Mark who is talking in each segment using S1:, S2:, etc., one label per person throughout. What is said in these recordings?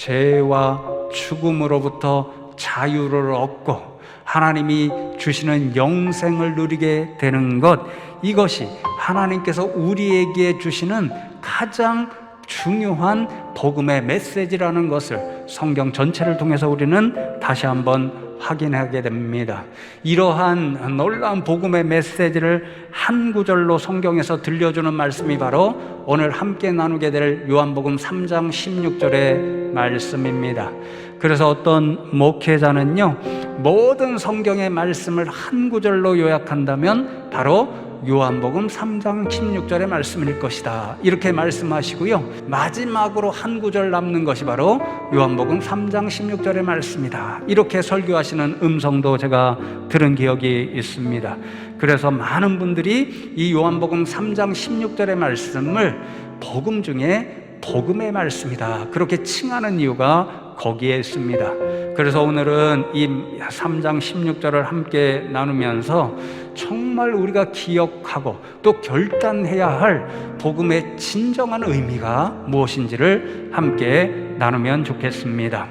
S1: 죄와 죽음으로부터 자유를 얻고 하나님이 주시는 영생을 누리게 되는 것 이것이 하나님께서 우리에게 주시는 가장 중요한 복음의 메시지라는 것을 성경 전체를 통해서 우리는 다시 한번 확인하게 됩니다. 이러한 놀라운 복음의 메시지를 한 구절로 성경에서 들려주는 말씀이 바로 오늘 함께 나누게 될 요한복음 3장 16절의 말씀입니다. 그래서 어떤 목회자는요, 모든 성경의 말씀을 한 구절로 요약한다면 바로 요한복음 3장 16절의 말씀일 것이다. 이렇게 말씀하시고요. 마지막으로 한 구절 남는 것이 바로 요한복음 3장 16절의 말씀이다. 이렇게 설교하시는 음성도 제가 들은 기억이 있습니다. 그래서 많은 분들이 이 요한복음 3장 16절의 말씀을 복음 중에 복음의 말씀이다. 그렇게 칭하는 이유가 거기에 있습니다. 그래서 오늘은 이 3장 16절을 함께 나누면서 정말 우리가 기억하고 또 결단해야 할 복음의 진정한 의미가 무엇인지를 함께 나누면 좋겠습니다.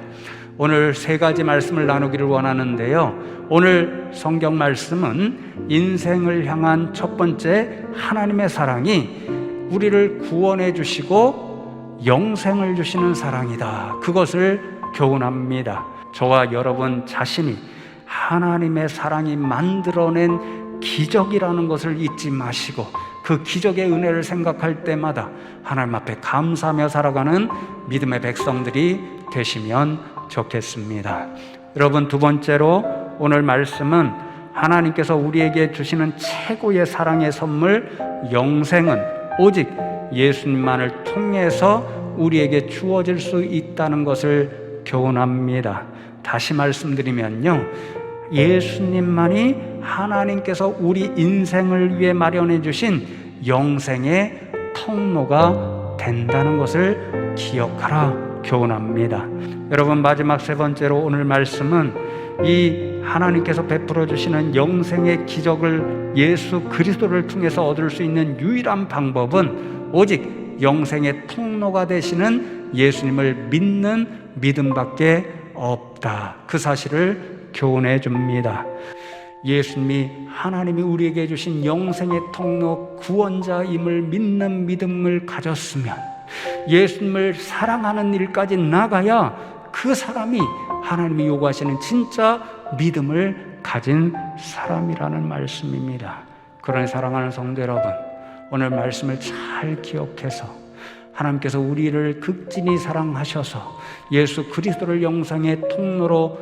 S1: 오늘 세 가지 말씀을 나누기를 원하는데요. 오늘 성경 말씀은 인생을 향한 첫 번째 하나님의 사랑이 우리를 구원해 주시고 영생을 주시는 사랑이다. 그것을 교훈합니다. 저와 여러분 자신이 하나님의 사랑이 만들어낸 기적이라는 것을 잊지 마시고 그 기적의 은혜를 생각할 때마다 하나님 앞에 감사하며 살아가는 믿음의 백성들이 되시면 좋겠습니다. 여러분 두 번째로 오늘 말씀은 하나님께서 우리에게 주시는 최고의 사랑의 선물 영생은 오직 예수님만을 통해서 우리에게 주어질 수 있다는 것을 교훈합니다. 다시 말씀드리면요. 예수님만이 하나님께서 우리 인생을 위해 마련해 주신 영생의 통로가 된다는 것을 기억하라 교훈합니다. 여러분 마지막 세 번째로 오늘 말씀은 이 하나님께서 베풀어 주시는 영생의 기적을 예수 그리스도를 통해서 얻을 수 있는 유일한 방법은 오직 영생의 통로가 되시는 예수님을 믿는 믿음밖에 없다. 그 사실을 교훈해 줍니다. 예수님이 하나님이 우리에게 주신 영생의 통로 구원자임을 믿는 믿음을 가졌으면 예수님을 사랑하는 일까지 나가야 그 사람이 하나님이 요구하시는 진짜 믿음을 가진 사람이라는 말씀입니다. 그런 사랑하는 성도 여러분, 오늘 말씀을 잘 기억해서 하나님께서 우리를 극진히 사랑하셔서 예수 그리스도를 영상의 통로로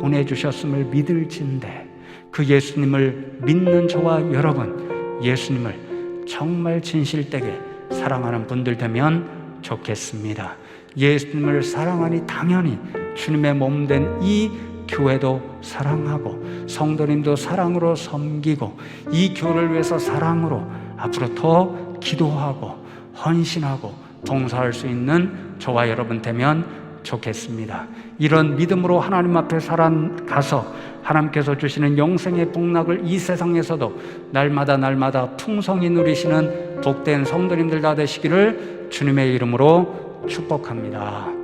S1: 보내주셨음을 믿을진데 그 예수님을 믿는 저와 여러분, 예수님을 정말 진실되게 사랑하는 분들 되면 좋겠습니다. 예수님을 사랑하니 당연히 주님의 몸 된 이 교회도 사랑하고 성도님도 사랑으로 섬기고 이 교회를 위해서 사랑으로 앞으로 더 기도하고 헌신하고 봉사할 수 있는 저와 여러분 되면 좋겠습니다. 이런 믿음으로 하나님 앞에 살아가서 하나님께서 주시는 영생의 복락을 이 세상에서도 날마다 날마다 풍성히 누리시는 복된 성도님들 다 되시기를 주님의 이름으로 축복합니다.